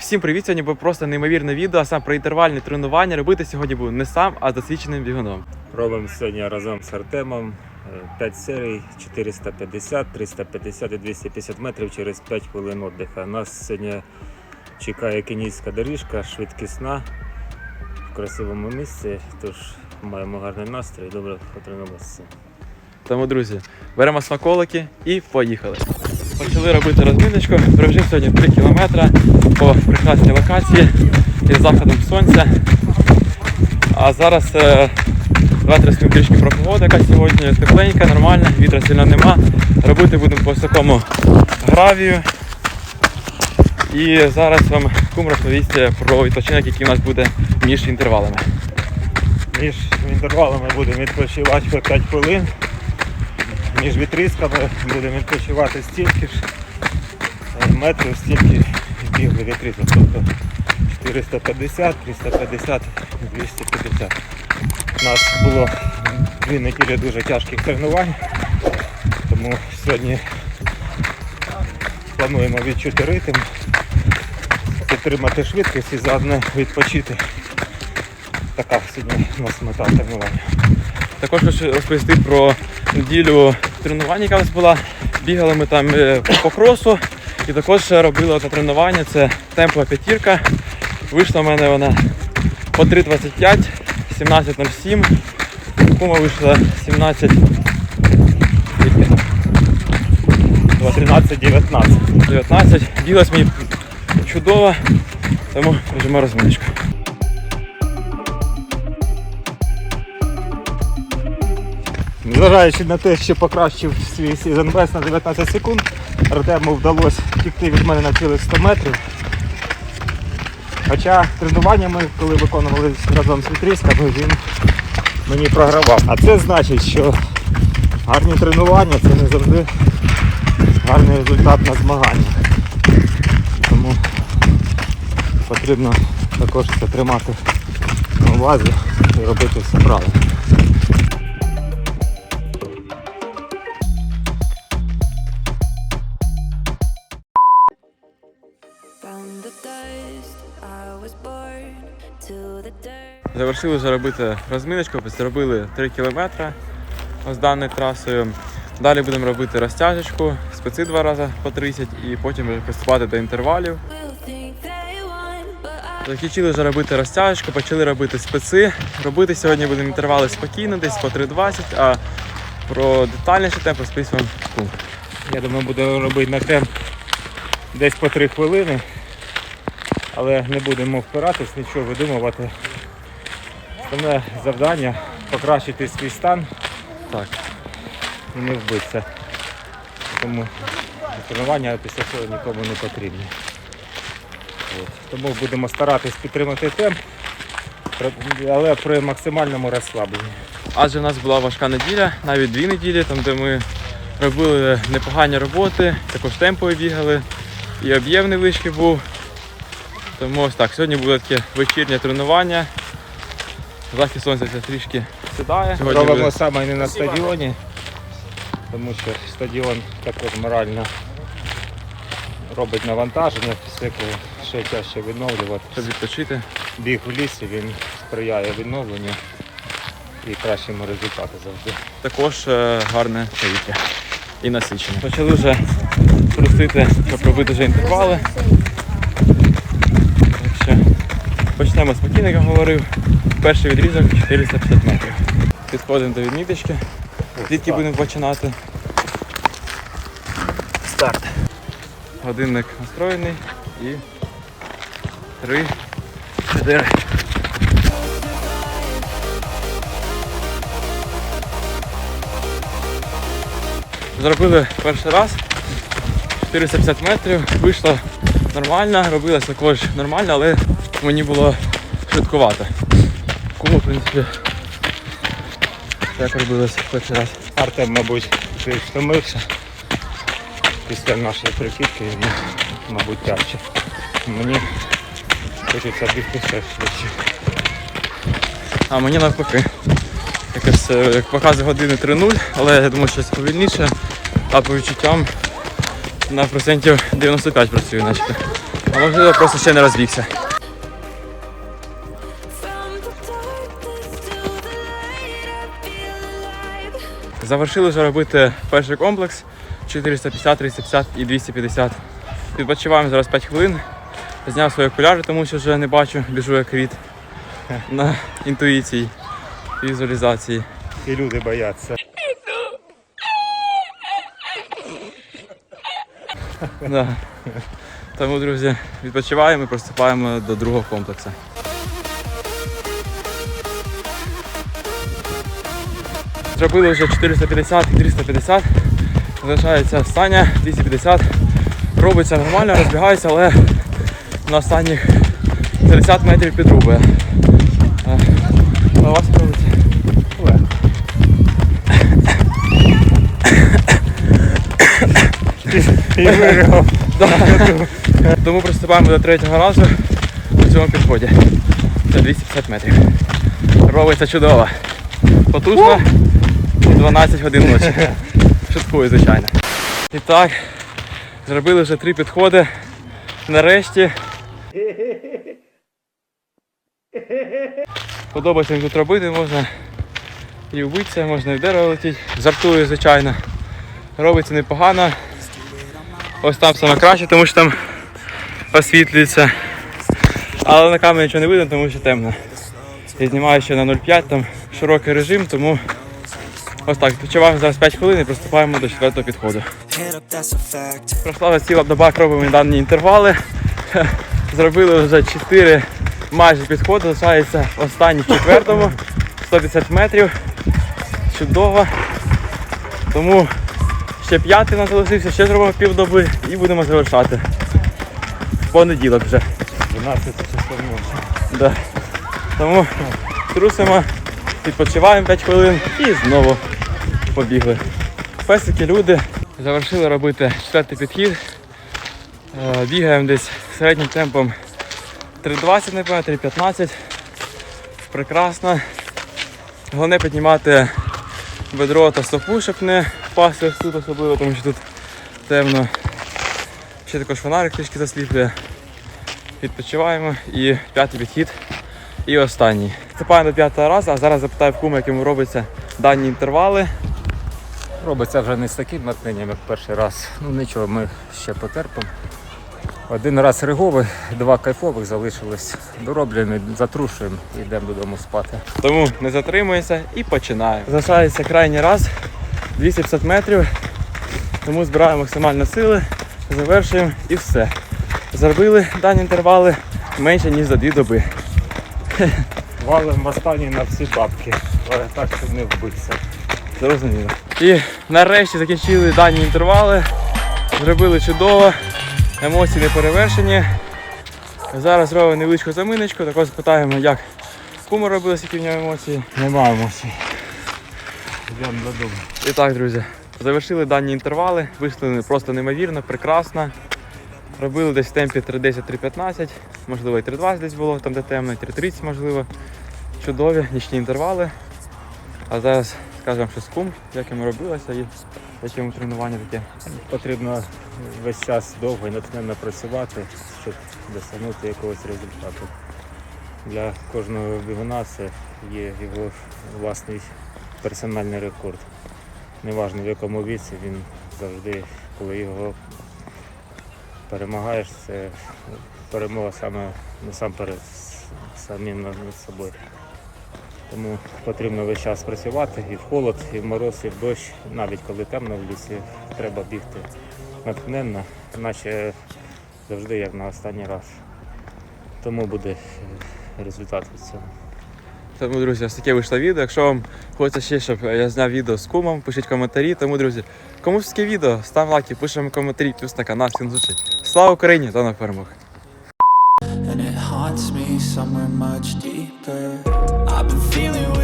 Всім привіт! Сьогодні буде просто неймовірне відео, а сам про інтервальні тренування. Робити сьогодні буду не сам, а з досвідченим бігуном. Робимо сьогодні разом з Артемом 5 серій, 450, 350 і 250 метрів через 5 хвилин віддиха. Нас сьогодні чекає кенійська доріжка, швидкісна, в красивому місці, тож маємо гарний настрій, добре потренуватися. Тому, друзі, беремо смаколики і поїхали. Почали робити розміночку. Пробіжив сьогодні 3 кілометри по прекрасній локації із заходом сонця. А зараз е, давайте розповім трішки про погоду, яка сьогодні тепленька, нормальна, вітра сильно нема. Робити будемо по такому гравію. І зараз вам кум розповість про відпочинок, який у нас буде між інтервалами. Між інтервалами будемо відпочивати по 5 хвилин. Між відрізками будемо відпочивати стільки ж е, метрів, стільки бігли відрізок. Тобто 450, 350, 250. У нас було дві неділі дуже тяжких тренувань, тому сьогодні плануємо відчути ритм, підтримати швидкість і заодно відпочити. Така сьогодні у нас мета тренування. Також хочу розповісти про неділю тренування, яка була. Бігали ми там е, по кросу і також робили одне тренування. Це темпова п'ятірка. Вийшла в мене вона по 3.25, 17.07. Кума вийшла 17. 13-19. 19. Білась мені чудово, тому біжимо розміночку. Незважаючи на те, що покращив свій сезон бест на 19 секунд, Артему вдалося втікти від мене на цілих 100 метрів. Хоча тренування ми, коли виконували разом з відрізками, він мені програвав. А це значить, що гарні тренування це не завжди гарний результат на змаганнях. Тому потрібно також це тримати на увазі і робити все правильно. Завершили вже робити розміночку, зробили 3 кілометри з даною трасою. Далі будемо робити розтяжечку, специ два рази по 30 і потім вже приступати до інтервалів. Закінчили вже робити розтяжечку, почали робити специ. Робити сьогодні будемо інтервали спокійно, десь по 3.20, а про детальніше темп розповість вам. Я думаю, буду робити на темп десь по 3 хвилини. Але не будемо впиратись, нічого видумувати. Основне завдання покращити свій стан Так. і не вбитися. Тому тренування після цього нікому не потрібні. От. Тому будемо старатись підтримати темп, але при максимальному розслабленні. Адже в нас була важка неділя, навіть дві неділі, там де ми робили непогані роботи, також темпові бігали, і об'єм невеличкий був. Тому ось так, сьогодні буде таке вечірнє тренування. Захід сонця трішки сідає. Сьогодні Робимо буде- саме не на стадіоні, тому що стадіон також морально робить навантаження, після якого ще тяжче відновлювати. щоб відпочити. Біг в лісі він сприяє відновленню і кращому результату завжди. Також е, гарне повітря і насичення. Почали вже трусити, щоб робити вже інтервали. Почнемо спокійно, як я говорив. Перший відрізок 450 метрів. Підходимо до відміточки. Звідки будемо починати? Старт. Годинник настроєний і 3, 4. Зробили перший раз 450 метрів, вийшло нормально, робилось також нормально, але мені було швидкувато. Кому, в принципі, так робилось перший раз. Артем, мабуть, вже втомився після нашої прикидки, йому, мабуть, тяжче. Мені хочеться бігти ще швидше. А мені навпаки. Якось е, як показує години 3.0, але я думаю, щось повільніше, а по відчуттям на процентів 95 працюю начебто. А можливо, просто ще не розвівся. Завершили вже робити перший комплекс 450, 350 і 250. Відпочиваємо зараз 5 хвилин. Зняв свої окуляри, тому що вже не бачу, біжу як кріт на інтуїції і візуалізації. І люди бояться. Да. Тому, друзі, відпочиваємо і приступаємо до другого комплексу. Зробили вже 450 і 350. Залишається Саня 250. Робиться нормально, розбігається, але на останніх 50 метрів підрубує. А, а у вас робиться? І виграв. Тому приступаємо до третього разу у цьому підході. Це 250 метрів. Робиться чудово. Потужно 12 годин ночі. Шуткую, звичайно. І так, зробили вже три підходи. Нарешті. Подобається тут робити, можна і вбитися, можна і в дерево летіти. Жартую, звичайно. Робиться непогано. Ось там саме краще, тому що там освітлюється. Але на камері нічого не видно, тому що темно. Я знімаю ще на 0,5, там широкий режим, тому ось так. Відпочиваємо зараз 5 хвилин і приступаємо до четвертого підходу. Вже ціла доба, робимо дані інтервали. Зробили вже 4 майже підходи, залишається останній в четвертому, 150 метрів. Чудово. Тому ще п'ятий нас залишився, ще зробимо півдоби і будемо завершати. В понеділок вже. 12 часов ночі. Да. Тому трусимо, відпочиваємо 5 хвилин і знову побігли. Песики, люди. Завершили робити четвертий підхід. Е, Бігаємо десь середнім темпом 3.20, напевно, 3.15. Прекрасно. Головне піднімати бедро та стопу, щоб не впасти тут особливо, тому що тут темно. Ще також фонарик трішки засліплює. Відпочиваємо і п'ятий підхід. І останній. Вступаємо до п'ятого разу, а зараз запитаю в кума, якому робиться дані інтервали. Робиться вже не з таким натхненням, як перший раз. Ну нічого, ми ще потерпимо. Один раз риговий, два кайфових залишились. Дороблені, затрушуємо і йдемо додому спати. Тому не затримуємося і починаємо. Залишається крайній раз 250 метрів. Тому збираємо максимально сили, завершуємо і все. Зробили дані інтервали менше ніж за дві доби. Валим в останній на всі бабки, але так, щоб не вбитися. Зрозуміло. І нарешті закінчили дані інтервали. Зробили чудово. Емоції не перевершені. Зараз робимо невеличку заминочку, також спитаємо, як кума робили, які в нього емоції. Нема емоцій. Йдемо додому. І так, друзі, завершили дані інтервали, вийшли просто неймовірно, прекрасно. Робили десь в темпі 3.10-3.15, можливо і 3.20 десь було, там де темно, і 3.30 можливо. Чудові нічні інтервали. А зараз скажемо, що з кум, як йому робилося і яке йому тренування таке. Потрібно весь час довго і натхненно працювати, щоб досягнути якогось результату. Для кожного бігуна це є його власний персональний рекорд. Неважно в якому віці, він завжди, коли його перемагаєш, це перемога саме насамперед самим над собою. Тому потрібно весь час працювати і в холод, і в мороз, і в дощ, навіть коли темно в лісі, треба бігти натхненно, наче завжди як на останній раз. Тому буде е, результат від цього. Тому, друзі, ось таке вийшло відео. Якщо вам хочеться ще, щоб я зняв відео з кумом, пишіть коментарі. Тому, друзі, комусь таке відео, став лайки, пишемо коментарі, плюс на канал, всім зустріч. Слава Україні та на перемог! feeling